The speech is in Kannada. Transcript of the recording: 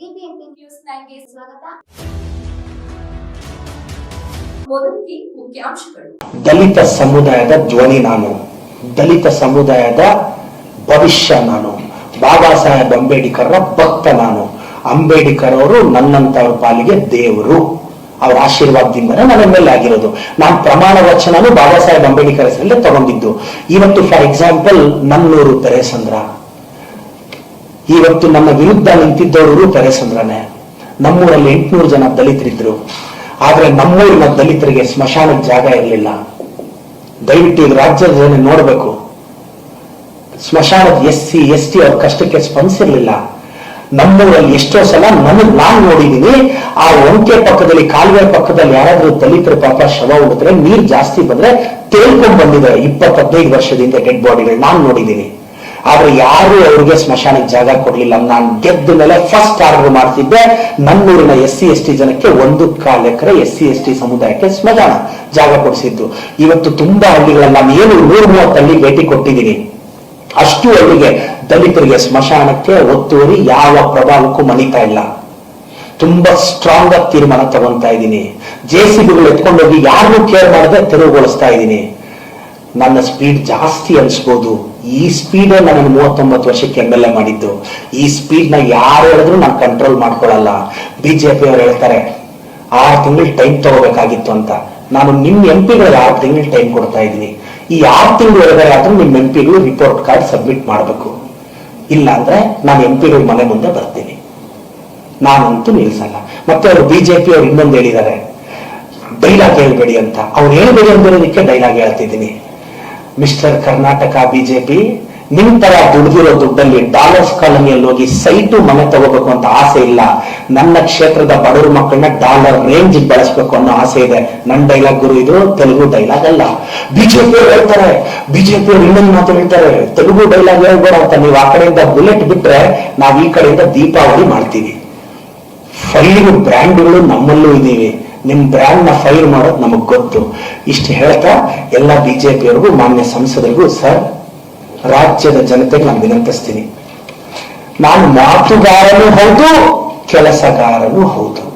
ಬಿಬಿಎಂಪಿ ನ್ಯೂಸ್ ನೈನ್ಗೆ ಸ್ವಾಗತ. ಮೊದಲಿಗೆ ಮುಖ್ಯಾಂಶಗಳು. ದಲಿತ ಸಮುದಾಯದ ಧ್ವನಿ ನಾನು. ದಲಿತ ಸಮುದಾಯದ ಭವಿಷ್ಯ ನಾನು. ಬಾಬಾ ಸಾಹೇಬ್ ಅಂಬೇಡ್ಕರ್ರ ಭಕ್ತ ನಾನು. ಅಂಬೇಡ್ಕರ್ ಅವರು ನನ್ನಂತವ್ರ ಪಾಲಿಗೆ ದೇವರು. ಅವರ ಆಶೀರ್ವಾದದಿಂದನೇ ನನ್ನ ಮೇಲೆ ಆಗಿರೋದು ನಾನು ಪ್ರಮಾಣ ವಚನನು ಬಾಬಾ ಸಾಹೇಬ್ ಅಂಬೇಡ್ಕರ್ ಹೆಸರಲ್ಲೇ ತಗೊಂಡಿದ್ದು. ಇವತ್ತು ಫಾರ್ ಎಕ್ಸಾಂಪಲ್ ನನ್ನೂರು ಪೆರೇಸಂದ್ರ ಇವತ್ತು ನಮ್ಮ ವಿರುದ್ಧ ನಿಂತಿದ್ದವರು ಕರೆಸಂದ್ರನೇ ನಮ್ಮೂರಲ್ಲಿ ಎಂಟುನೂರು ಜನ ದಲಿತರಿದ್ರು. ಆದ್ರೆ ನಮ್ಮೂರಿನ ದಲಿತರಿಗೆ ಸ್ಮಶಾನಕ್ಕೆ ಜಾಗ ಇರಲಿಲ್ಲ. ದಯವಿಟ್ಟು ಈಗ ರಾಜ್ಯದ ಜನ ನೋಡಬೇಕು. ಸ್ಮಶಾನದ ಎಸ್ ಸಿ ಎಸ್ ಟಿ ಅವ್ರ ಕಷ್ಟಕ್ಕೆ ಸ್ಪಂದಿಸಿರ್ಲಿಲ್ಲ ನಮ್ಮೂರಲ್ಲಿ ಎಷ್ಟೋ ಸಲ ನನಗ್ ನಾನು ನೋಡಿದೀನಿ, ಆ ಒಂಕೆ ಪಕ್ಕದಲ್ಲಿ, ಕಾಲುವೆ ಪಕ್ಕದಲ್ಲಿ ಯಾರಾದ್ರೂ ದಲಿತರ ಪಾಪ ಶವ ಉಡಿದ್ರೆ ನೀರ್ ಜಾಸ್ತಿ ಬಂದ್ರೆ ತೇಲ್ಕೊಂಡು ಬಂದಿದೆ ಇಪ್ಪತ್ತೈದು ವರ್ಷದಿಂದ ಡೆಡ್ ಬಾಡಿಗಳು ನಾನು ನೋಡಿದೀನಿ. ಆದ್ರೆ ಯಾರು ಅವ್ರಿಗೆ ಸ್ಮಶಾನಕ್ಕೆ ಜಾಗ ಕೊಡ್ಲಿಲ್ಲ. ನಾನು ಗೆದ್ದ ಮೇಲೆ ಫಸ್ಟ್ ಆರ್ಡರ್ ಮಾಡ್ತಿದ್ದೆ. ನನ್ನೂರಿನ ಎಸ್ ಸಿ, ಎಸ್ ಟಿ ಜನಕ್ಕೆ ಒಂದು ಕಾಲ್ acre S C, S T ಸಮುದಾಯಕ್ಕೆ ಸ್ಮಶಾನ ಜಾಗ ಕೊಡಿಸಿದ್ದು. ಇವತ್ತು ತುಂಬಾ ಹಳ್ಳಿಗಳಲ್ಲಿ ನಾನು ಏನು ನೂರ ಮೂವತ್ತು ಹಳ್ಳಿ ಭೇಟಿ ಕೊಟ್ಟಿದ್ದೀನಿ. ಅಷ್ಟು ಹಳ್ಳಿಗೆ ದಲಿತರಿಗೆ ಸ್ಮಶಾನಕ್ಕೆ ಒತ್ತುವರಿ ಯಾವ ಪ್ರಭಾವಕ್ಕೂ ಮಣಿತಾ ಇಲ್ಲ. ತುಂಬಾ ಸ್ಟ್ರಾಂಗ್ ಆಗಿ ತೀರ್ಮಾನ ತಗೊಂತಾ ಇದ್ದೀನಿ. ಜೆ ಸಿ ಬಿಗಳು ಎತ್ಕೊಂಡೋಗಿ ಯಾರನ್ನೂ ಕೇರ್ ಮಾಡದೆ ತೆರವುಗೊಳಿಸ್ತಾ ಇದ್ದೀನಿ. ನನ್ನ ಸ್ಪೀಡ್ ಜಾಸ್ತಿ ಅನ್ಸ್ಬೋದು. ಈ ಸ್ಪೀಡ್ ನನಗೆ ಮೂವತ್ತೊಂಬತ್ತು ವರ್ಷಕ್ಕೆ ಎಂ ಎಲ್ ಎ ಮಾಡಿದ್ದು. ಈ ಸ್ಪೀಡ್ನ ಯಾರು ಹೇಳಿದ್ರು ನಾನು ಕಂಟ್ರೋಲ್ ಮಾಡ್ಕೊಳ್ಳಲ್ಲ. ಬಿಜೆಪಿ ಅವರು ಹೇಳ್ತಾರೆ, ಆರು ತಿಂಗಳು ಟೈಮ್ ತಗೋಬೇಕಾಗಿತ್ತು ಅಂತ. ನಾನು ನಿಮ್ಮ ಎಂ ಪಿಗಳಿಗೆ ಆರು ತಿಂಗಳು ಟೈಮ್ ಕೊಡ್ತಾ ಇದ್ದೀನಿ. ಈ ಆರು ತಿಂಗಳು ಒಳಗಡೆ ಆದ್ರೂ ನಿಮ್ಮ ಎಂ ಪಿಗಳು ರಿಪೋರ್ಟ್ ಕಾರ್ಡ್ ಸಬ್ಮಿಟ್ ಮಾಡಬೇಕು. ಇಲ್ಲ ಅಂದ್ರೆ ನಾನು ಎಂ ಪಿಗಳ ಮನೆ ಮುಂದೆ ಬರ್ತೀನಿ. ನಾನಂತೂ ನಿಲ್ಸಲ್ಲ. ಮತ್ತೆ ಅವರು ಬಿಜೆಪಿ ಅವ್ರು ಇನ್ನೊಂದು ಹೇಳಿದ್ದಾರೆ, ಡೈಲಾಗ್ ಹೇಳ್ಬೇಡಿ ಅಂತ. ಅವ್ರು ಹೇಳ್ಬೇಡಿ ಅಂದಿರೋದಕ್ಕೆ ಡೈಲಾಗ್ ಹೇಳ್ತಿದ್ದೀನಿ. ಮಿಸ್ಟರ್ ಕರ್ನಾಟಕ ಬಿಜೆಪಿ ನಿಮ್ ತರ ದುಡ್ದಿರೋ ದುಡ್ಡಲ್ಲಿ ಡಾಲರ್ಸ್ ಕಾಲೋನಿಯಲ್ಲಿ ಹೋಗಿ ಸೈಟು ಮನೆ ತಗೋಬೇಕು ಅಂತ ಆಸೆ ಇಲ್ಲ. ನನ್ನ ಕ್ಷೇತ್ರದ ಬಡವರ ಮಕ್ಕಳನ್ನ ಡಾಲರ್ ರೇಂಜ್ ಬೆಳೆಸ್ಬೇಕು ಅನ್ನೋ ಆಸೆ ಇದೆ. ನನ್ನ ಡೈಲಾಗ್ ಗುರು ಇದು, ತೆಲುಗು ಡೈಲಾಗ್ ಅಲ್ಲ. ಬಿಜೆಪಿ ಹೇಳ್ತಾರೆ. ಬಿಜೆಪಿ ಅವ್ರು ಇನ್ನೊಂದು ಮಾತು ಹೇಳ್ತಾರೆ. ತೆಲುಗು ಡೈಲಾಗ್ ಹೇಳ್ಬೋದು ಅಂತ ನೀವು ಆ ಕಡೆಯಿಂದ ಬುಲೆಟ್ ಬಿಟ್ರೆ ನಾವ್ ಈ ಕಡೆಯಿಂದ ದೀಪಾವಳಿ ಮಾಡ್ತೀವಿ. ಫೈಲಿಂಗ್ ಬ್ರ್ಯಾಂಡ್ಗಳು ನಮ್ಮಲ್ಲೂ ಇದೀವಿ ನಿಮ್ ಬ್ರ್ಯಾಂಡ್ನ ಫೈರ್ ಮಾಡೋದು ನಮಗ್ ಗೊತ್ತು. ಇಷ್ಟು ಹೇಳ್ತಾ ಎಲ್ಲ ಬಿಜೆಪಿಯವರಿಗೂ ಮಾನ್ಯ ಸಂಸದರಿಗೂ ಸರ್ ರಾಜ್ಯದ ಜನತೆಗೆ ನಾನು ವಿನಂತಿಸ್ತೀನಿ. ನಾನು ಮಾತುಗಾರನೂ ಹೌದು, ಕೆಲಸಗಾರನೂ ಹೌದು.